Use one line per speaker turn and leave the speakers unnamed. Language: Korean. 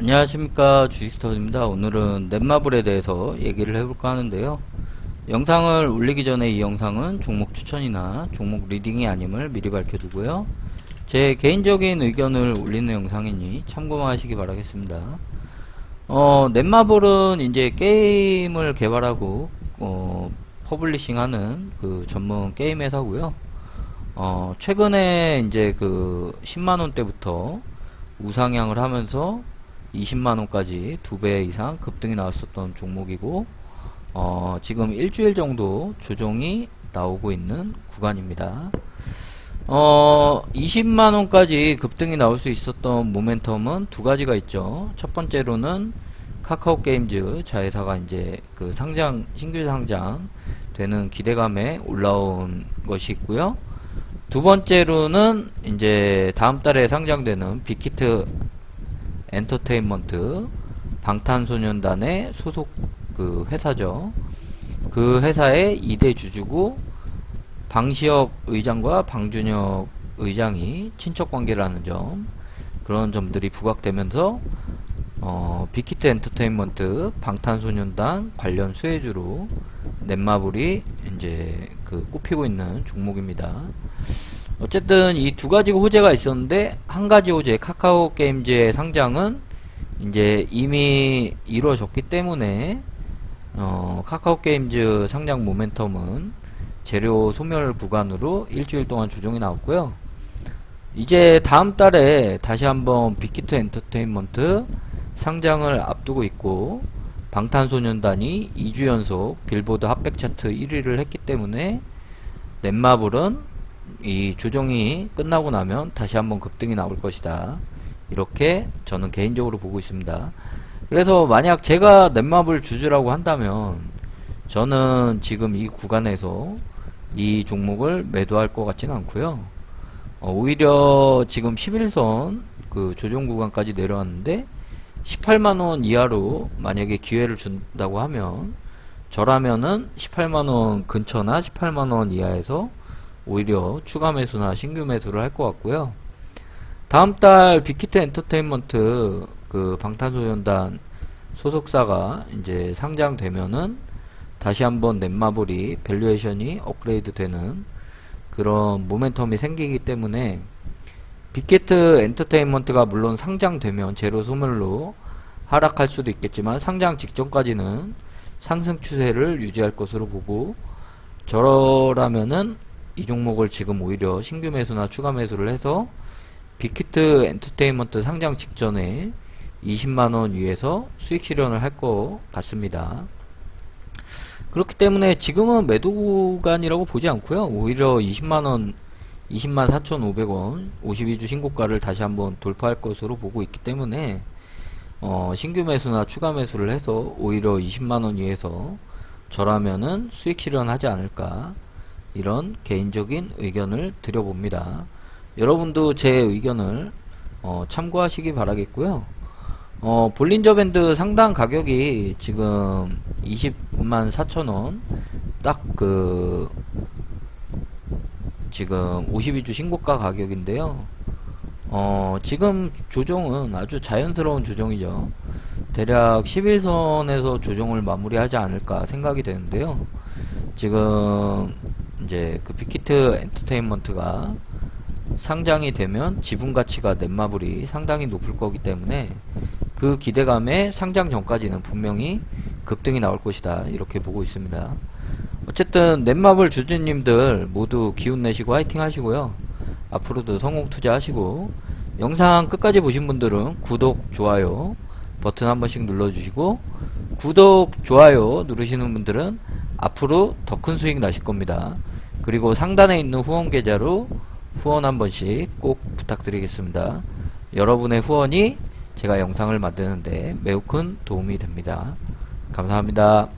안녕하십니까 주식터입니다. 오늘은 넷마블에 대해서 얘기를 해볼까 하는데요. 영상을 올리기 전에 이 영상은 종목 추천이나 종목 리딩이 아님을 미리 밝혀두고요. 제 개인적인 의견을 올리는 영상이니 참고만 하시기 바라겠습니다. 어, 넷마블은 이제 게임을 개발하고 어, 퍼블리싱하는 그 전문 게임 회사고요. 어, 최근에 이제 그 10만 원대부터 우상향을 하면서 20만원까지 두 배 이상 급등이 나왔었던 종목이고 어, 지금 일주일 정도 조정이 나오고 있는 구간입니다. 어, 20만원까지 급등이 나올 수 있었던 모멘텀은 두 가지가 있죠. 첫 번째로는 카카오 게임즈 자회사가 이제 그 상장, 신규 상장 되는 기대감에 올라온 것이 있고요. 두 번째로는 이제 다음 달에 상장되는 빅히트 엔터테인먼트 방탄소년단의 소속 그 회사죠. 그 회사의 2대 주주고 방시혁 의장과 방준혁 의장이 친척 관계라는 점 그런 점들이 부각되면서 어, 빅히트 엔터테인먼트 방탄소년단 관련 수혜주로 넷마블이 이제 그 꼽히고 있는 종목입니다. 어쨌든 이 두 가지 호재가 있었는데 한 가지 호재 카카오 게임즈의 상장은 이제 이미 이루어졌기 때문에 어, 카카오 게임즈 상장 모멘텀은 재료 소멸 구간으로 일주일 동안 조정이 나왔고요. 이제 다음 달에 다시 한번 빅히트 엔터테인먼트 상장을 앞두고 있고 방탄소년단이 2주 연속 빌보드 핫백 차트 1위를 했기 때문에 넷마블은 이 조정이 끝나고 나면 다시 한번 급등이 나올 것이다. 이렇게 저는 개인적으로 보고 있습니다. 그래서 만약 제가 넷마블 주주라고 한다면 저는 지금 이 구간에서 이 종목을 매도할 것 같지는 않고요. 어, 오히려 지금 11선 그 조정 구간까지 내려왔는데 18만원 이하로 만약에 기회를 준다고 하면 저라면은 18만원 근처나 18만원 이하에서 오히려 추가 매수나 신규 매수를 할 것 같고요. 다음 달 빅히트 엔터테인먼트 그 방탄소년단 소속사가 이제 상장되면은 다시 한번 넷마블이 밸류에이션이 업그레이드 되는 그런 모멘텀이 생기기 때문에 빅히트 엔터테인먼트가 물론 상장되면 제로 소멸로 하락할 수도 있겠지만 상장 직전까지는 상승 추세를 유지할 것으로 보고 저라면은 이 종목을 지금 오히려 신규 매수나 추가 매수를 해서 빅히트 엔터테인먼트 상장 직전에 20만원 위에서 수익 실현을 할 것 같습니다. 그렇기 때문에 지금은 매도 구간이라고 보지 않고요. 오히려 20만원, 20만 4,500원, 52주 신고가를 다시 한번 돌파할 것으로 보고 있기 때문에 어, 신규 매수나 추가 매수를 해서 오히려 20만원 위에서 저라면은 수익 실현하지 않을까 이런 개인적인 의견을 드려봅니다. 여러분도 제 의견을 어, 참고하시기 바라겠고요. 어, 볼린저 밴드 상당 가격이 지금 20만 4천원 딱 그 지금 52주 신고가 가격인데요. 어, 지금 조정은 아주 자연스러운 조정이죠. 대략 11선에서 조정을 마무리하지 않을까 생각이 되는데요. 지금 이제 그 빅히트 엔터테인먼트가 상장이 되면 지분 가치가 넷마블이 상당히 높을 거기 때문에 그 기대감에 상장 전까지는 분명히 급등이 나올 것이다 이렇게 보고 있습니다. 어쨌든 넷마블 주주님들 모두 기운 내시고 화이팅 하시고요. 앞으로도 성공 투자하시고 영상 끝까지 보신 분들은 구독, 좋아요 버튼 한 번씩 눌러주시고 구독, 좋아요 누르시는 분들은 앞으로 더 큰 수익 나실 겁니다. 그리고 상단에 있는 후원 계좌로 후원 한 번씩 꼭 부탁드리겠습니다. 여러분의 후원이 제가 영상을 만드는데 매우 큰 도움이 됩니다. 감사합니다.